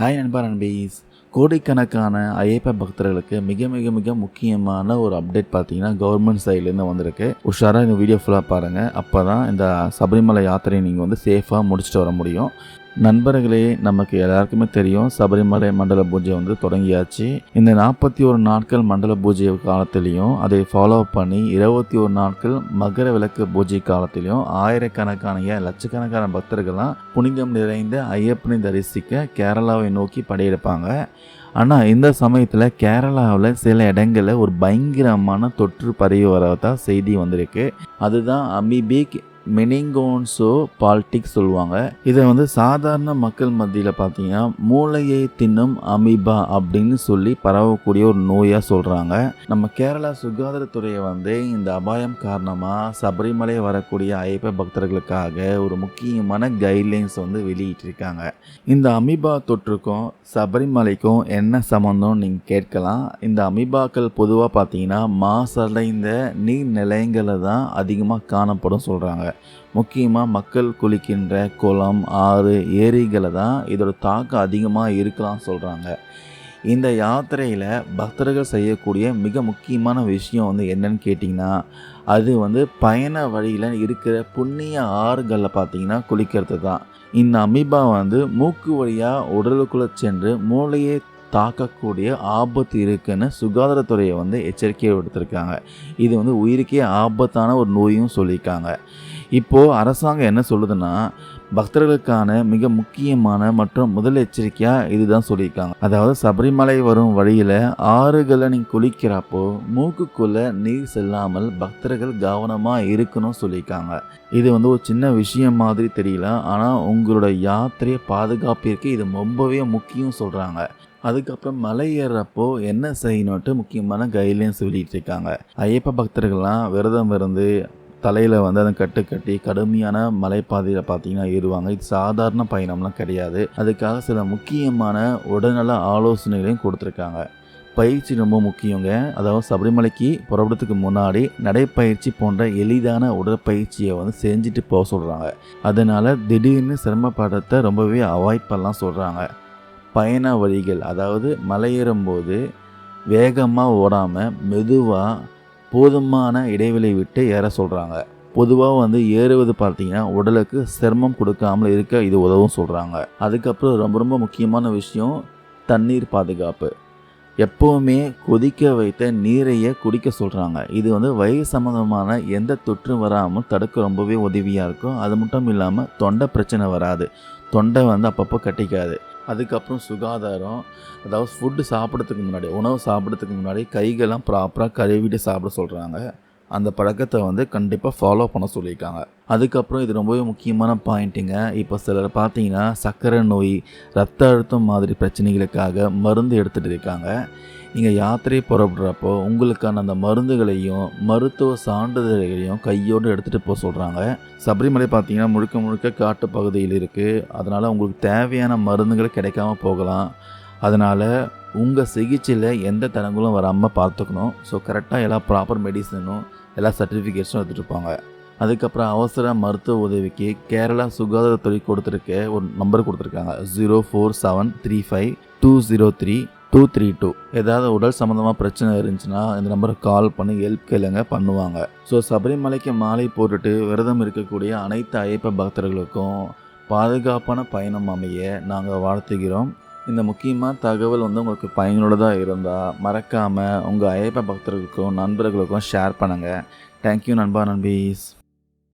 Hi நண்பா நண்பீஸ். கோடிக்கணக்கான ஐயப்ப பக்தர்களுக்கு மிக மிக மிக முக்கியமான ஒரு அப்டேட் பார்த்தீங்கன்னா கவர்மெண்ட் சைட்லேருந்து வந்திருக்கு. உஷாராக இந்த வீடியோ ஃபுல்லாக பாருங்கள் அப்போ தான் இந்த சபரிமலை யாத்திரையை நீங்கள் வந்து சேஃபாக முடிச்சுட்டு வர முடியும். நண்பர்களே நமக்கு எல்லாருக்குமே தெரியும் சபரிமலை மண்டல பூஜை வந்து தொடங்கியாச்சு. இந்த நாற்பத்தி ஒரு நாட்கள் மண்டல பூஜை காலத்திலையும் அதை ஃபாலோ பண்ணி இருபத்தி ஒரு நாட்கள் மகர விளக்கு பூஜை காலத்திலையும் ஆயிரக்கணக்கான ஏன் லட்சக்கணக்கான பக்தர்கள்லாம் புனிதம் நிறைந்த ஐயப்பனை தரிசிக்க கேரளாவை நோக்கி படையெடுப்பாங்க. ஆனால் இந்த சமயத்தில் கேரளாவில் சில இடங்களில் ஒரு பயங்கரமான தொற்று பரவி வரதா செய்தி வந்திருக்கு. அதுதான் அமிபிக் மெனிங்கோன்ஸோ பால்டிக் சொல்லுவாங்க. இதை வந்து சாதாரண மக்கள் மத்தியில் பார்த்தீங்கன்னா மூளையை தின்னும் அமீபா அப்படின்னு சொல்லி பரவக்கூடிய ஒரு நோயாக சொல்கிறாங்க நம்ம கேரளா சுகாதாரத்துறையை வந்து இந்த அபாயம் காரணமாக சபரிமலை வரக்கூடிய ஐயப்ப பக்தர்களுக்காக ஒரு முக்கியமான கைட்லைன்ஸ் வந்து வெளியிட்டிருக்காங்க. இந்த அமீபா தொற்றுக்கும் சபரிமலைக்கும் என்ன சம்மந்தம் நீங்கள் கேட்கலாம். இந்த அமீபாக்கள் பொதுவாக பார்த்தீங்கன்னா மாசடைந்த நீர் நிலையங்களை தான் அதிகமாக காணப்படும் சொல்கிறாங்க முக்கியமாக மக்கள் குளிக்கின்ற குளம் ஆறு ஏரிகளை தான் இதோட தாக்கம் அதிகமாக இருக்கலாம் சொல்கிறாங்க இந்த யாத்திரையில் பக்தர்கள் செய்யக்கூடிய மிக முக்கியமான விஷயம் வந்து என்னன்னு கேட்டிங்கன்னா அது வந்து பயண வழியில் இருக்கிற புண்ணிய ஆறுகளில் பார்த்தீங்கன்னா குளிக்கிறது தான். இந்த அமீபா வந்து மூக்கு வழியாக உடலுக்குள்ளே சென்று மூளையை தாக்கக்கூடிய ஆபத்து இருக்குன்னு சுகாதாரத்துறையை வந்து எச்சரிக்கை விடுத்திருக்காங்க. இது வந்து உயிருக்கே ஆபத்தான ஒரு நோயும் சொல்லியிருக்காங்க. இப்போது அரசாங்கம் என்ன சொல்லுதுன்னா பக்தர்களுக்கான மிக முக்கியமான மற்றும் முதல் எச்சரிக்கையாக இதுதான் சொல்லியிருக்காங்க. அதாவது சபரிமலை வரும் வழியில் ஆறுகளை நீங்கள் குளிக்கிறப்போ மூக்குக்குள்ளே நீர் செல்லாமல் பக்தர்கள் கவனமாக இருக்கணும் சொல்லியிருக்காங்க. இது வந்து ஒரு சின்ன விஷயம் மாதிரி தெரியல. ஆனால் உங்களோட யாத்திரையை பாதுகாப்பிற்கு இது ரொம்பவே முக்கியம் சொல்கிறாங்க அதுக்கப்புறம் மலை ஏறுறப்போ என்ன செய்யணுன்ட்டு முக்கியமான கைட்லைன்ஸ் வெளியிட்டிருக்காங்க ஐயப்ப பக்தர்கள்லாம் விரதம் இருந்து தலையில் வந்து அதை கட்டு கட்டி கடுமையான மலைப்பாதையில் பார்த்தீங்கன்னா ஏறுவாங்க. இது சாதாரண பயணம்லாம் கிடையாது. அதுக்காக சில முக்கியமான உடல்நல ஆலோசனைகளையும் கொடுத்துருக்காங்க. பயிற்சி ரொம்ப முக்கியங்க. அதாவது சபரிமலைக்கு புறப்படுறதுக்கு முன்னாடி நடைப்பயிற்சி போன்ற எளிதான உடற்பயிற்சியை வந்து செஞ்சுட்டு போக சொல்கிறாங்க அதனால் திடீர்னு சிரமப்படுறத ரொம்பவே அவாய்ட் பண்ணலாம் சொல்கிறாங்க பயண வழிகள் அதாவது மலையேறும்போது வேகமாக ஓடாமல் மெதுவாக போதுமான இடைவெளி விட்டு ஏற சொல்கிறாங்க பொதுவாக வந்து ஏறுவது பார்த்தீங்கன்னா உடலுக்கு சிரமம் கொடுக்காமல் இருக்க இது உதவும் சொல்கிறாங்க அதுக்கப்புறம் ரொம்ப ரொம்ப முக்கியமான விஷயம் தண்ணீர் பாதுகாப்பு. எப்போவுமே கொதிக்க வைத்த நீரையே குடிக்க சொல்கிறாங்க இது வந்து வயிறு சம்மந்தமான எந்த தொற்றும் வராமல் தடுக்க ரொம்பவே உதவியாக இருக்கும். அது மட்டும் இல்லாமல் தொண்டை பிரச்சனை வராது. தொண்டை வந்து அப்பப்போ கட்டிக்காது. அதுக்கப்புறம் சுகாதாரம் அதாவது ஃபுட்டு சாப்பிட்றதுக்கு முன்னாடி உணவு சாப்பிட்றதுக்கு முன்னாடி கைகள்லாம் ப்ராப்பராக கழுவிட்டு சாப்பிட சொல்கிறாங்க அந்த பழக்கத்தை வந்து கண்டிப்பாக ஃபாலோ பண்ண சொல்லியிருக்காங்க. அதுக்கப்புறம் இது ரொம்பவே முக்கியமான பாயிண்ட்டுங்க இப்போ சிலர் பார்த்தீங்கன்னா சர்க்கரை நோய் ரத்த அழுத்தம் மாதிரி பிரச்சனைகளுக்காக மருந்து எடுத்துகிட்டு இருக்காங்க. நீங்கள் யாத்திரை புறப்படுறப்போ உங்களுக்கான அந்த மருந்துகளையும் மருத்துவ சான்றிதழ்களையும் கையோடு எடுத்துகிட்டு போக சொல்கிறாங்க சபரிமலை பார்த்தீங்கன்னா முழுக்க முழுக்க காட்டு பகுதியில் இருக்குது அதனால் உங்களுக்கு தேவையான மருந்துகள் கிடைக்காம போகலாம். அதனால் உங்கள் சிகிச்சையில் எந்த தடங்களும் வராமல் பார்த்துக்கணும். ஸோ கரெக்டாக எல்லா ப்ராப்பர் மெடிசனும் எல்லா சர்டிஃபிகேட்ஸும் எடுத்துகிட்டு அதுக்கப்புறம் அவசர மருத்துவ உதவிக்கு கேரளா சுகாதாரத்துறை கொடுத்துருக்க ஒரு நம்பர் கொடுத்துருக்காங்க. Zero four seven three five two zero three two three two ஏதாவது உடல் சம்மந்தமாக பிரச்சனை இருந்துச்சுன்னா இந்த நம்பருக்கு கால் பண்ணி ஹெல்ப் கேளுங்க பண்ணுவாங்க. ஸோ சபரிமலைக்கு மாலை போட்டுட்டு விரதம் இருக்கக்கூடிய அனைத்து ஐயப்ப பக்தர்களுக்கும் பாதுகாப்பான பயணம் அமைய நாங்கள் வாழ்த்துகிறோம். இந்த முக்கியமாக தகவல் வந்து உங்களுக்கு பயனுள்ளதாக இருந்தால் மறக்காமல் உங்கள் ஐயப்ப பக்தர்களுக்கும் நண்பர்களுக்கும் ஷேர் பண்ணுங்கள் தேங்க்யூ நண்பா நண்பீஸ்.